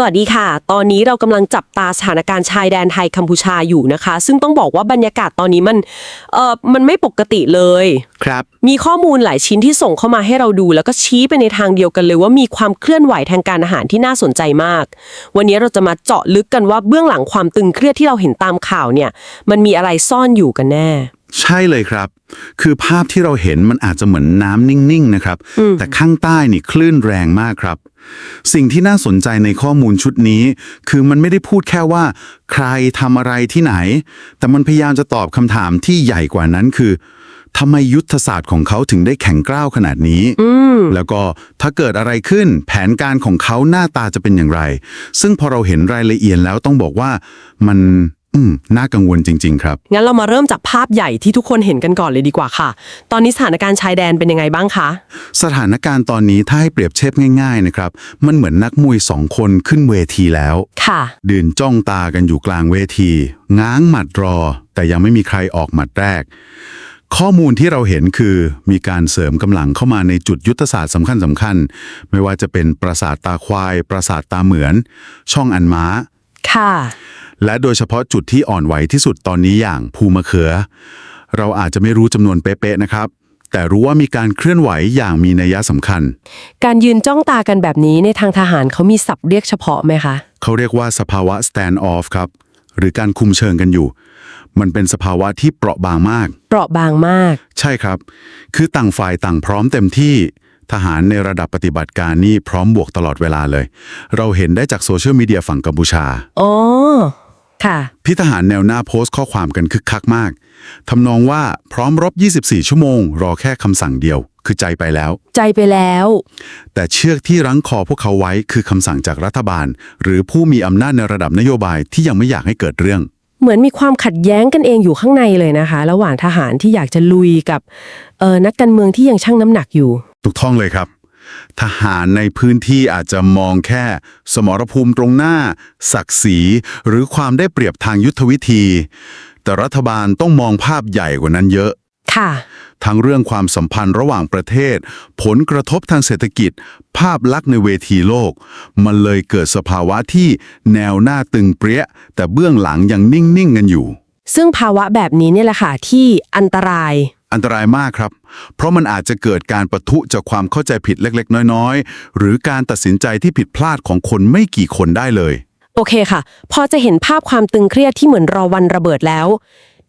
สวัสดีค่ะ ตอนนี้เรากำลังจับตาสถานการณ์ชายแดนไทยกัมพูชาอยู่นะคะ ซึ่งต้องบอกว่าบรรยากาศตอนนี้มันเออมันไม่ปกติเลยครับ มีข้อมูลหลายชิ้นที่ส่งเข้ามาให้เราดู แล้วก็ชี้ไปในทางเดียวกันเลยว่ามีความเคลื่อนไหวทางการอาหารที่น่าสนใจมาก วันนี้เราจะมาเจาะลึกกันว่าเบื้องหลังความตึงเครียดที่เราเห็นตามข่าวเนี่ย มันมีอะไรซ่อนอยู่กันแน่ ใช่เลยครับ คือภาพที่เราเห็นมันอาจจะเหมือนน้ำนิ่งๆนะครับ แต่ข้างใต้นี่คลื่นแรงมากครับ สิ่งที่น่าสนใจในข้อมูลชุดนี้ คือมันไม่ได้พูดแค่ว่า ใครทำอะไรที่ไหน แต่มันพยายามจะตอบคำถามที่ใหญ่กว่านั้นคือทำไมยุทธศาสตร์ของเขาถึงได้แข็งกร้าวขนาดนี้ แล้วก็ถ้าเกิดอะไรขึ้น แผนการของเขาหน้าตาจะเป็นอย่างไร ซึ่งพอเราเห็นรายละเอียดแล้วต้องบอกว่ามัน อืม น่ากังวลจริง ๆ ครับ งั้นเรามาเริ่มจากภาพใหญ่ที่ทุกคนเห็นกันก่อนเลยดีกว่าค่ะ ตอนนี้สถานการณ์ชายแดนเป็นยังไงบ้างคะ สถานการณ์ตอนนี้ถ้าให้เปรียบเทียบง่าย ๆ นะครับ มันเหมือนนักมวยสองคนขึ้นเวทีแล้ว ค่ะดืนจ้องตากันอยู่กลางเวที ง้างหมัดรอ แต่ยังไม่มีใครออกหมัดแรก ข้อมูลที่เราเห็นคือมีการเสริมกำลังเข้ามาในจุดยุทธศาสตร์สำคัญสำคัญๆไม่ว่าจะเป็นปราสาทตาควาย ปราสาทตาเหมือน ช่องอันม้า ค่ะ และโดยเฉพาะจุดที่อ่อนไหวที่สุดตอนนี้อย่างภูมะเขือ เราอาจจะไม่รู้จำนวนเป๊ะๆนะครับ แต่รู้ว่ามีการเคลื่อนไหวอย่างมีนัยสำคัญ การยืนจ้องตากันแบบนี้ในทางทหารเขามีศัพท์เรียกเฉพาะไหมคะ เขาเรียกว่าสภาวะ stand off ครับ หรือการคุมเชิงกันอยู่ มันเป็นสภาวะที่เปราะบางมาก เปราะบางมาก ใช่ครับ คือต่างฝ่ายต่างพร้อมเต็มที่ ทหารในระดับปฏิบัติการนี่พร้อมบวกตลอดเวลาเลย เราเห็นได้จากโซเชียลมีเดียฝั่งกัมพูชา อ๋อ ค่ะพี่ทหารแนวหน้าโพสต์ข้อความกันคึกคักมาก ทำนองว่าพร้อมรบ 24 ชั่วโมง รอแค่คำสั่งเดียว คือใจไปแล้ว ใจไปแล้ว แต่เชือกที่รั้งคอพวกเขาไว้คือคำสั่งจากรัฐบาล หรือผู้มีอำนาจในระดับนโยบายที่ยังไม่อยากให้เกิดเรื่อง เหมือนมีความขัดแย้งกันเองอยู่ข้างในเลยนะคะ ระหว่างทหารที่อยากจะลุยกับเออนักการเมืองที่ยังชั่งน้ำหนักอยู่ ถูกต้องเลยครับ ทหารในพื้นที่อาจจะมองแค่ สมรภูมิตรงหน้า ศักดิ์ศรี หรือความได้เปรียบทางยุทธวิธี แต่รัฐบาลต้องมองภาพใหญ่กว่านั้นเยอะ ค่ะ ทั้งเรื่องความสัมพันธ์ระหว่างประเทศ ผลกระทบทางเศรษฐกิจ ภาพลักษณ์ในเวทีโลก มันเลยเกิดสภาวะที่แนวหน้าตึงเปรี้ย แต่เบื้องหลังยังนิ่งๆกันอยู่ ซึ่งภาวะแบบนี้เนี่ยแหละค่ะที่อันตราย อันตรายมากครับ เพราะมันอาจจะเกิดการประทุจากความเข้าใจผิดเล็กๆ น้อยๆ หรือการตัดสินใจที่ผิดพลาดของคนไม่กี่คนได้เลย โอเคค่ะ พอจะเห็นภาพความตึงเครียดที่เหมือนรอวันระเบิดแล้ว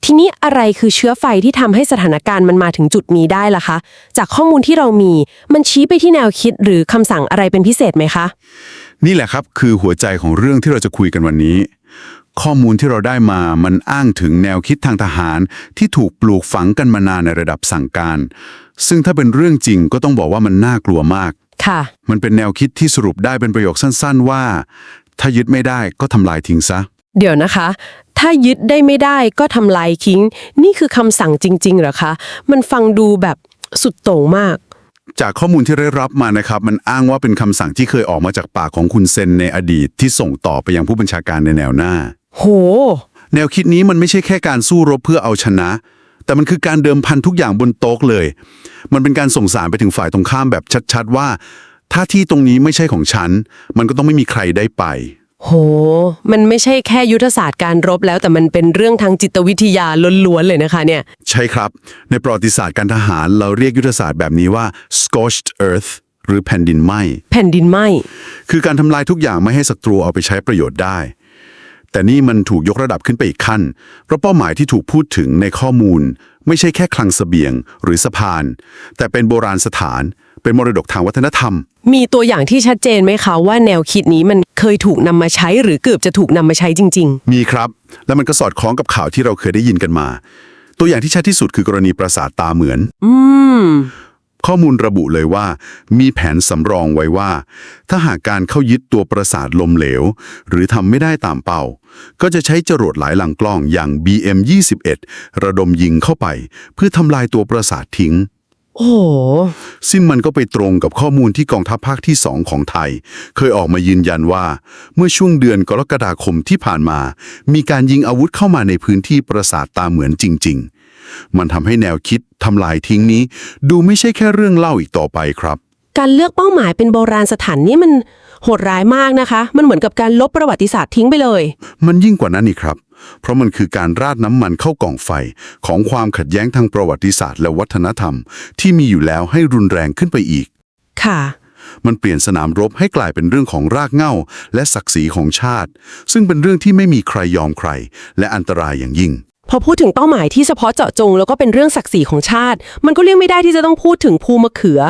ทีนี้อะไรคือเชื้อไฟที่ทำให้สถานการณ์มันมาถึงจุดนี้ได้ล่ะคะ จากข้อมูลที่เรามีมันชี้ไปที่แนวคิดหรือคำสั่งอะไรเป็นพิเศษไหมคะ นี่แหละครับคือหัวใจของเรื่องที่เราจะคุยกันวันนี้ ข้อมูลที่เราได้มามันอ้างถึงแนวคิดทางทหารที่ถูกปลูกฝังกันมานานในระดับสั่งการ ซึ่งถ้าเป็นเรื่องจริงก็ต้องบอกว่ามันน่ากลัวมาก ค่ะ มันเป็นแนวคิดที่สรุปได้เป็นประโยคสั้น ๆ ว่า ถ้ายึดไม่ได้ก็ทำลายทิ้งซะ เดี๋ยวนะคะ ถ้ายึดได้ไม่ได้ก็ทำลายทิ้ง นี่คือคำสั่งจริง ๆ เหรอคะ มันฟังดูแบบสุดโต่งมาก จากข้อมูลที่ได้รับมานะครับ มันอ้างว่าเป็นคำสั่งที่เคยออกมาจากปากของคุณเซนในอดีตที่ส่งต่อไปยังผู้บัญชาการในแนวหน้า โห แนวคิดนี้มันไม่ใช่แค่การสู้รบเพื่อเอาชนะ แต่มันคือการเดิมพันทุกอย่างบนโต๊ะเลย มันเป็นการส่งสารไปถึงฝ่ายตรงข้ามแบบชัดๆว่า ถ้าที่ตรงนี้ไม่ใช่ของฉัน มันก็ต้องไม่มีใครได้ไป โห มันไม่ใช่แค่ยุทธศาสตร์การรบแล้ว แต่มันเป็นเรื่องทางจิตวิทยาล้วนๆเลยนะคะเนี่ย ใช่ครับ ในประวัติศาสตร์การทหารเราเรียกยุทธศาสตร์แบบนี้ว่า scorched earth หรือแผ่นดินไหม้แผ่นดินไหม คือการทำลายทุกอย่างไม่ให้ศัตรูเอาไปใช้ประโยชน์ได้ แต่นี่มันถูกยกระดับขึ้นไปอีกขั้น เพราะเป้าหมายที่ถูกพูดถึงในข้อมูล ไม่ใช่แค่คลังเสบียงหรือสะพาน แต่เป็นโบราณสถาน เป็นมรดกทางวัฒนธรรม มีตัวอย่างที่ชัดเจนไหมคะว่าแนวคิดนี้มันเคยถูกนำมาใช้หรือเกือบจะถูกนำมาใช้จริง มีครับ แล้วมันก็สอดคล้องกับข่าวที่เราเคยได้ยินกันมา ตัวอย่างที่ชัดที่สุดคือกรณีปราสาทตาเหมือน ๆ อืม ข้อมูลระบุเลยว่า มีแผนสำรองไว้ว่า ถ้าหากการเข้ายึดตัวปราสาทลมเหลว หรือทำไม่ได้ตามเป้า ก็จะใช้จรวดหลายลำกล้องอย่าง BM21 ระดมยิงเข้าไป เพื่อทำลายตัวปราสาททิ้ง โอ้โห ซึ่งมันก็ไปตรงกับข้อมูลที่กองทัพภาคที่ 2 ของไทย เคยออกมายืนยันว่า เมื่อช่วงเดือนกรกฎาคมที่ผ่านมา มีการยิงอาวุธเข้ามาในพื้นที่ปราสาทตาเหมือนจริง ๆ มันทำให้แนวคิดทำลายทิ้งนี้ ดูไม่ใช่แค่เรื่องเล่าอีกต่อไปครับ การเลือกเป้าหมายเป็นโบราณสถานนี่มันโหดร้ายมากนะคะ มันเหมือนกับการลบประวัติศาสตร์ทิ้งไปเลย มันยิ่งกว่านั้นอีกครับ เพราะมันคือการราดน้ำมันเข้ากล่องไฟ ของความขัดแย้งทางประวัติศาสตร์และวัฒนธรรม ที่มีอยู่แล้วให้รุนแรงขึ้นไปอีก ค่ะ มันเปลี่ยนสนามรบให้กลายเป็นเรื่องของรากเหง้า และศักดิ์ศรีของชาติ ซึ่งเป็นเรื่องที่ไม่มีใครยอมใคร และอันตรายอย่างยิ่ง พอพูดถึงเป้าหมายที่เฉพาะเจาะจง แล้วก็เป็นเรื่องศักดิ์ศรีของชาติ มันก็เลี่ยงไม่ได้ที่จะต้องพูดถึงภูมะเขือ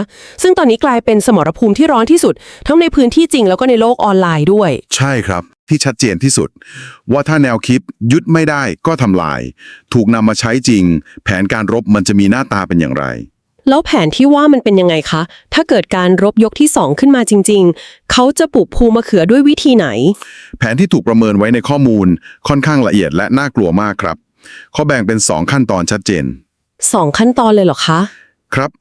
ซึ่งตอนนี้กลายเป็นสมรภูมิที่ร้อนที่สุด ทั้งในพื้นที่จริงแล้วก็ในโลกออนไลน์ด้วย ใช่ครับ ที่ชัดเจนที่สุด ว่าถ้าแนวคิดยึดไม่ได้ก็ทำลาย ถูกนำมาใช้จริง แผนการรบมันจะมีหน้าตาเป็นอย่างไร แล้วแผนที่ว่ามันเป็นยังไงคะ ถ้าเกิดการรบยกที่ 2 ขึ้นมาจริง ๆ เขาจะปลูกภูมะเขือด้วยวิธีไหน แผนที่ถูกประเมินไว้ในข้อมูลค่อนข้างละเอียดและน่ากลัวมากครับ เขาแบ่งเป็น 2 ขั้นตอนชัดเจน 2 ขั้นตอนเลยเหรอคะ ครับ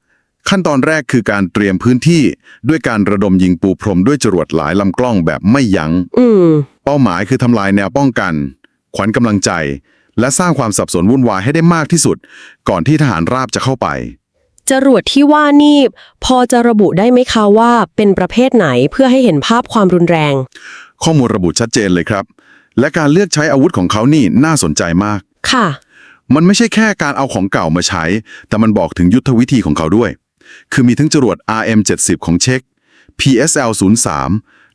ขั้นตอนแรกคือการเตรียมพื้นที่ด้วยการระดมยิงปูพรมด้วยจรวดหลายลำกล้องแบบไม่ยัง้งอืมเป้าหมายคือทำลายแนวป้องกัน ขวัญกำลังใจ และสร้างความสับสนวุ่นวายให้ได้มากที่สุด ก่อนที่ทหารราบจะเข้าไปจรวดที่ว่านี่พอจะระบุได้ไหมคะว่าเป็นประเภทไหนเพื่อให้เห็นภาพความรุนแรง ข้อมูลระบุชัดเจนเลยครับ และการเลือกใช้อาวุธของเขานี่น่าสนใจมาก ค่ะ มันไม่ใช่แค่การเอาของเก่ามาใช้ แต่มันบอกถึงยุทธวิธีของเขาด้วย คือมีทั้งจรวด RM70 ของเช็ก PSL03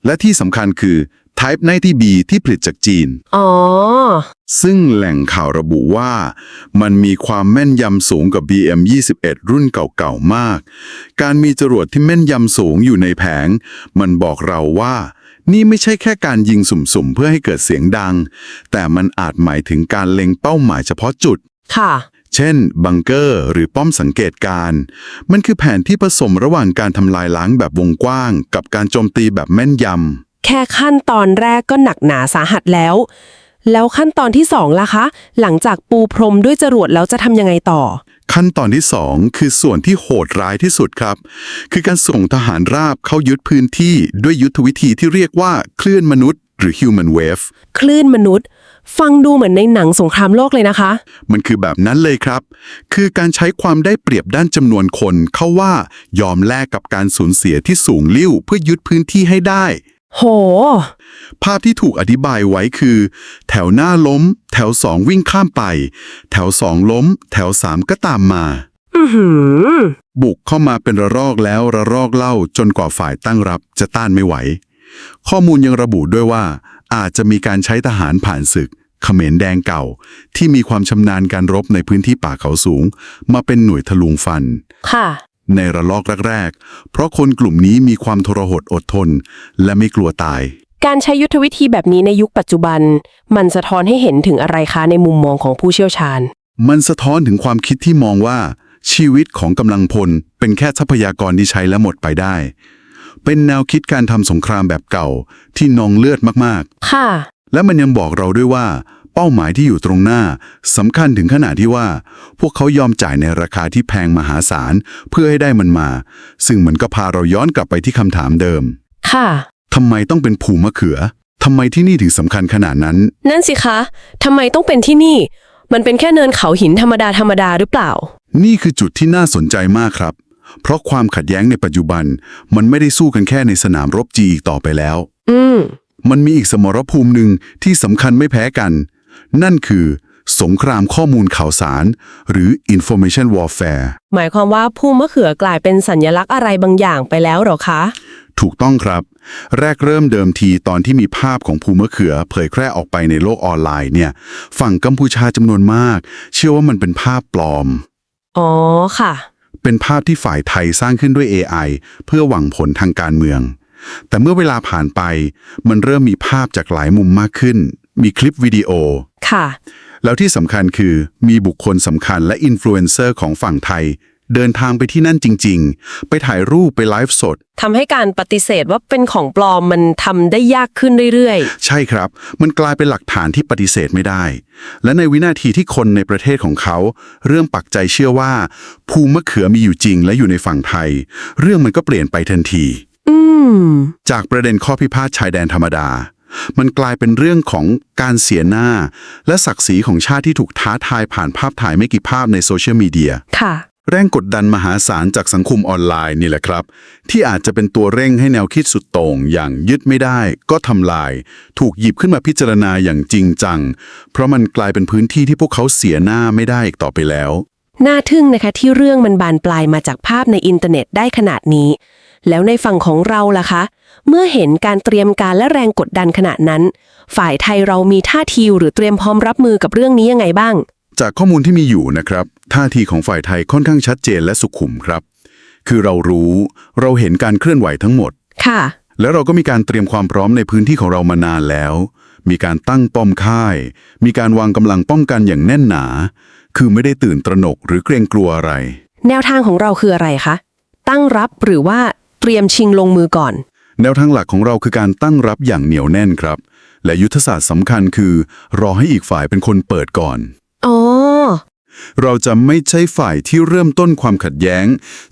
และที่สำคัญคือ Type 90B ที่ผลิตจากจีน อ๋อ ซึ่งแหล่งข่าวระบุว่า มันมีความแม่นยำสูงกว่า BM21 รุ่นเก่าๆมาก การมีจรวดที่แม่นยำสูงอยู่ในแผง มันบอกเราว่า นี่ไม่ใช่แค่การยิงสุ่มๆ เพื่อให้เกิดเสียงดัง แต่มันอาจหมายถึงการเล็งเป้าหมายเฉพาะจุด ค่ะ เช่น บังเกอร์หรือป้อมสังเกตการณ์มันคือแผนที่ผสมระหว่างการทำลายล้างแบบวงกว้าง กับการโจมตีแบบแม่นยำ แค่ขั้นตอนแรกก็หนักหนาสาหัสแล้ว แล้วขั้นตอนที่สองล่ะคะ หลังจากปูพรมด้วยจรวดแล้วจะทำยังไงต่อ ขั้นตอนที่ 2 คือส่วนที่โหดร้ายที่สุดครับ คือการส่งทหารราบเข้ายึดพื้นที่ด้วยยุทธวิธีที่เรียกว่าคลื่นมนุษย์ หรือ human wave คลื่นมนุษย์ ฟังดูเหมือนในหนังสงครามโลกเลยนะคะ มันคือแบบนั้นเลยครับ คือการใช้ความได้เปรียบด้านจำนวนคนเข้าว่ายอมแลกกับการสูญเสียที่สูงลิ่วเพื่อยึดพื้นที่ให้ได้ โห ภาพที่ถูกอธิบายไว้คือ แถวหน้าล้ม แถวสองวิ่งข้ามไป แถวสองล้ม แถวสามก็ตามมา อือหือ บุกเข้ามาเป็นระลอกแล้วระลอกเล่าจนกว่าฝ่ายตั้งรับจะต้านไม่ไหว ข้อมูลยังระบุด้วยว่า อาจจะมีการใช้ทหารผ่านศึกเขมรแดงเก่า ที่มีความชำนาญการรบในพื้นที่ป่าเขาสูง มาเป็นหน่วยทะลุงฟัน ค่ะ ในระลอกแรกๆ เพราะคนกลุ่มนี้มีความทรหดอดทน และไม่กลัวตาย การใช้ยุทธวิธีแบบนี้ในยุคปัจจุบัน มันสะท้อนให้เห็นถึงอะไรคะในมุมมองของผู้เชี่ยวชาญ มันสะท้อนถึงความคิดที่มองว่า ชีวิตของกำลังพล เป็นแค่ทรัพยากรที่ใช้แล้วหมดไปได้ เป็นแนวคิดการทำสงครามแบบเก่าที่นองเลือดมากค่ะๆและมันยังบอกเราด้วยว่า เป้าหมายที่อยู่ตรงหน้าสำคัญถึงขนาดที่ว่า พวกเขายอมจ่ายในราคาที่แพงมหาศาล เพื่อให้ได้มันมา ซึ่งมันก็พาเราย้อนกลับไปที่คำถามเดิม ค่ะ ทำไมต้องเป็นภูมะเขือทำไมที่นี่ถึงสำคัญขนาดนั้น นั่นสิคะทำไมต้องเป็นที่นี่ มันเป็นแค่เนินเขาหินธรรมดาธรรมดาหรือเปล่า นี่คือจุดที่น่าสนใจมากครับ เพราะความขัดแย้งในปัจจุบัน มันไม่ได้สู้กันแค่ในสนามรบจีอีกต่อไปแล้ว อืม มันมีอีกสมรภูมิหนึ่งที่สำคัญไม่แพ้กัน นั่นคือ สงครามข้อมูลข่าวสาร หรือ information warfare หมายความว่าผู้มะเขือกลายเป็นสัญลักษณ์อะไรบางอย่างไปแล้วเหรอคะ ถูกต้องครับ แรกเริ่มเดิมทีตอนที่มีภาพของภูมะเขือ เผยแพร่ออกไปในโลกออนไลน์เนี่ย ฝั่งกัมพูชาจำนวนมาก เชื่อว่ามันเป็นภาพปลอม อ๋อค่ะ เป็นภาพที่ฝ่ายไทยสร้างขึ้นด้วย AI เพื่อหวังผลทางการเมือง แต่เมื่อเวลาผ่านไป มันเริ่มมีภาพจากหลายมุมมากขึ้น มีคลิปวิดีโอ ค่ะ แล้วที่สำคัญคือมีบุคคลสำคัญและอินฟลูเอนเซอร์ของฝั่งไทย เดินทางไปที่นั่นจริง ๆ ไปถ่ายรูปไปไลฟ์สด ทำให้การปฏิเสธว่าเป็นของปลอมมันทำได้ยากขึ้นเรื่อยใช่ครับ มันกลายเป็นหลักฐานที่ปฏิเสธไม่ได้ และในวินาทีที่คนในประเทศของเขา เริ่มปักใจเชื่อว่า ภูมิมะเขือมีอยู่จริงและอยู่ในฝั่งไทย เรื่องมันก็เปลี่ยนไปทันที ๆ อืม จากประเด็นข้อพิพาทชายแดนธรรมดา มันกลายเป็นเรื่องของการเสียหน้า และศักดิ์ศรีของชาติที่ถูกท้าทายผ่านภาพถ่ายไม่กี่ภาพในโซเชียลมีเดียค่ะแรงกดดันมหาศาลจากสังคมออนไลน์นี่แหละครับ ที่อาจจะเป็นตัวเร่งให้แนวคิดสุดโต่งอย่างยึดไม่ได้ ก็ทำลาย ถูกหยิบขึ้นมาพิจารณาอย่างจริงจัง เพราะมันกลายเป็นพื้นที่ที่พวกเขาเสียหน้าไม่ได้อีกต่อไปแล้ว น่าทึ่งนะคะที่เรื่องมันบานปลายมาจากภาพในอินเทอร์เน็ตได้ขนาดนี้ แล้วในฝั่งของเราล่ะคะ เมื่อเห็นการเตรียมการและแรงกดดันขนาดนั้น ฝ่ายไทยเรามีท่าทีหรือเตรียมพร้อมรับมือกับเรื่องนี้ยังไงบ้าง จากข้อมูลที่มีอยู่นะครับ ท่าทีของฝ่ายไทยค่อนข้างชัดเจนและสุขุมครับ คือเรารู้ เราเห็นการเคลื่อนไหวทั้งหมด ค่ะ แล้วเราก็มีการเตรียมความพร้อมในพื้นที่ของเรามานานแล้ว มีการตั้งป้อมค่าย มีการวางกำลังป้องกันอย่างแน่นหนา คือไม่ได้ตื่นตระหนกหรือเกรงกลัวอะไร แนวทางของเราคืออะไรคะ ตั้งรับหรือว่าเตรียมชิงลงมือก่อน แนวทางหลักของเราคือการตั้งรับอย่างเหนียวแน่นครับ และยุทธศาสตร์สำคัญคือ รอให้อีกฝ่ายเป็นคนเปิดก่อน อ๋อ เราจะไม่ใช่ฝ่ายที่เริ่มต้นความขัดแย้ง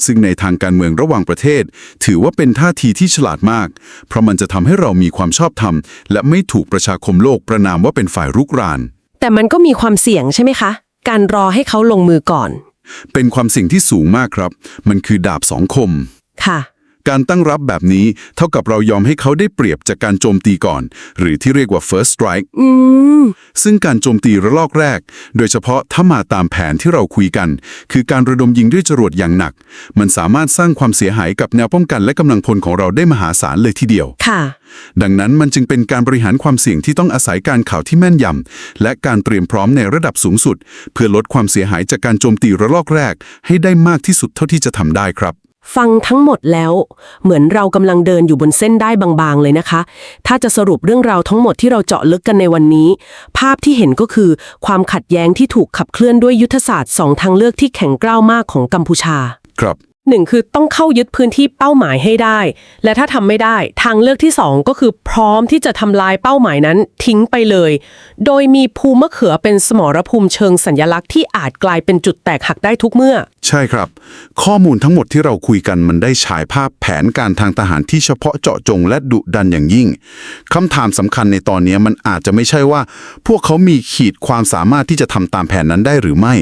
ซึ่งในทางการเมืองระหว่างประเทศ ถือว่าเป็นท่าทีที่ฉลาดมาก เพราะมันจะทำให้เรามีความชอบธรรม และไม่ถูกประชาคมโลกประนามว่าเป็นฝ่ายรุกราน แต่มันก็มีความเสี่ยงใช่ไหมคะ การรอให้เขาลงมือก่อน เป็นความเสิ่ยงที่สูงมากครับ มันคือดาบสองคม ค่ะ การตั้งรับแบบนี้เท่ากับเรายอมให้เขาได้เปรียบจากการโจมตีก่อน หรือที่เรียกว่า first strike อืมซึ่งการโจมตีระลอกแรก โดยเฉพาะถ้ามาตามแผนที่เราคุยกัน คือการระดมยิงด้วยจรวดอย่างหนัก มันสามารถสร้างความเสียหายกับแนวป้องกันและกำลังพลของเราได้มหาศาลเลยทีเดียวค่ะดังนั้นมันจึงเป็นการบริหารความเสี่ยงที่ต้องอาศัยการข่าวที่แม่นยำและการเตรียมพร้อมในระดับสูงสุด เพื่อลดความเสียหายจากการโจมตีระลอกแรก ให้ได้มากที่สุดเท่าที่จะทำได้ครับ ฟังทั้งหมดแล้ว เหมือนเรากำลังเดินอยู่บนเส้นได้บางๆ เลยนะคะ ถ้าจะสรุปเรื่องราวทั้งหมดที่เราเจาะลึกกันในวันนี้ ภาพที่เห็นก็คือ ความขัดแย้งที่ถูกขับเคลื่อนด้วยยุทธศาสตร์สองทางเลือกที่แข็งกร้าวมากของกัมพูชา ครับ หนึ่งคือต้องเข้ายึดพื้นที่เป้าหมายให้ได้ และถ้าทำไม่ได้ทางเลือกที่สองก็คือพร้อมที่จะทำลายเป้าหมายนั้นทิ้งไปเลย โดยมีภูมะเขือเป็นสมรภูมิเชิงสัญญลักษณ์ที่อาจกลายเป็นจุดแตกหักได้ทุกเมื่อ ใช่ครับ ข้อมูลทั้งหมดที่เราคุยกันมันได้ฉายภาพแผนการทางทหารที่เฉพาะเจาะจงและดุดันอย่างยิ่งคำถามสำคัญในตอนนี้มันอาจจะไม่ใช่ว่า พวกเขามีขีดความสามารถที่จะทำตามแผนนั้นได้หรือไม่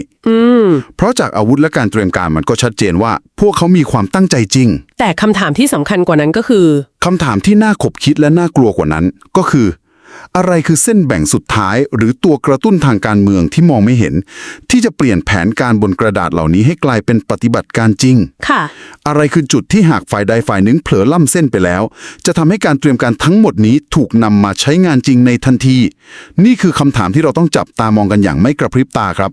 เพราะจากอาวุธและการเตรียมการมันก็ชัดเจนว่า พวกเขามีความตั้งใจจริง แต่คำถามที่สำคัญกว่านั้นก็คือ คำถามที่น่าขบคิดและน่ากลัวกว่านั้น ก็คือ อะไรคือเส้นแบ่งสุดท้าย หรือตัวกระตุ้นทางการเมืองที่มองไม่เห็น ที่จะเปลี่ยนแผนการบนกระดาษเหล่านี้ให้กลายเป็นปฏิบัติการจริง ค่ะ อะไรคือจุดที่หากฝ่ายใดฝ่ายหนึ่งเผลอล่ำเส้นไปแล้ว จะทำให้การเตรียมการทั้งหมดนี้ถูกนำมาใช้งานจริงในทันที นี่คือคำถามที่เราต้องจับตามองกันอย่างไม่กระพริบตาครับ